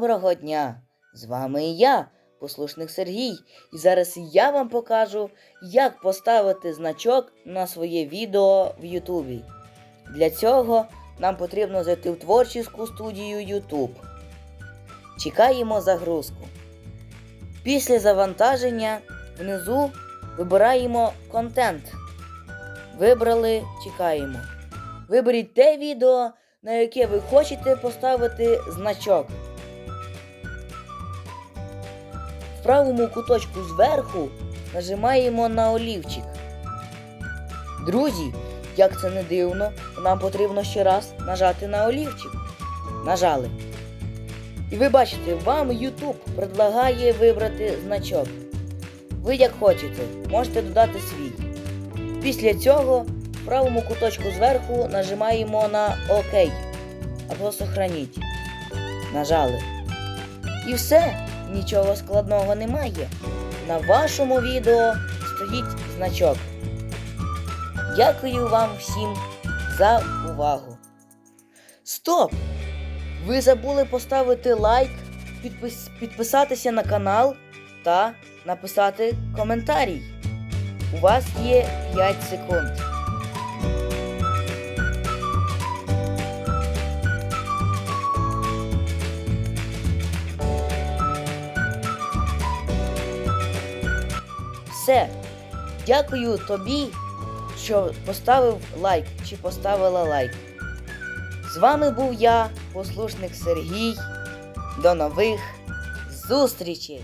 Доброго дня! З вами я, послушник Сергій, і зараз я вам покажу, як поставити значок на своє відео в Ютубі. Для цього нам потрібно зайти в творчіську студію YouTube. Чекаємо загрузку. Після завантаження внизу вибираємо контент. Вибрали, чекаємо. Виберіть те відео, на яке ви хочете поставити значок. В правому куточку зверху нажимаємо на олівчик. Друзі, як це не дивно, нам потрібно ще раз нажати на олівчик. Нажали. І ви бачите, вам YouTube предлагає вибрати значок. Ви як хочете, можете додати свій. Після цього в правому куточку зверху нажимаємо на ОК або Сохраніть. Нажали. І все, нічого складного немає. На вашому відео стоїть значок. Дякую вам всім за увагу. Стоп! Ви забули поставити лайк, підпис... підписатися на канал та написати коментарій. У вас є 5 секунд. Все. Дякую тобі, що поставив лайк чи поставила лайк. З вами був я, послушник Сергій. До нових зустрічей!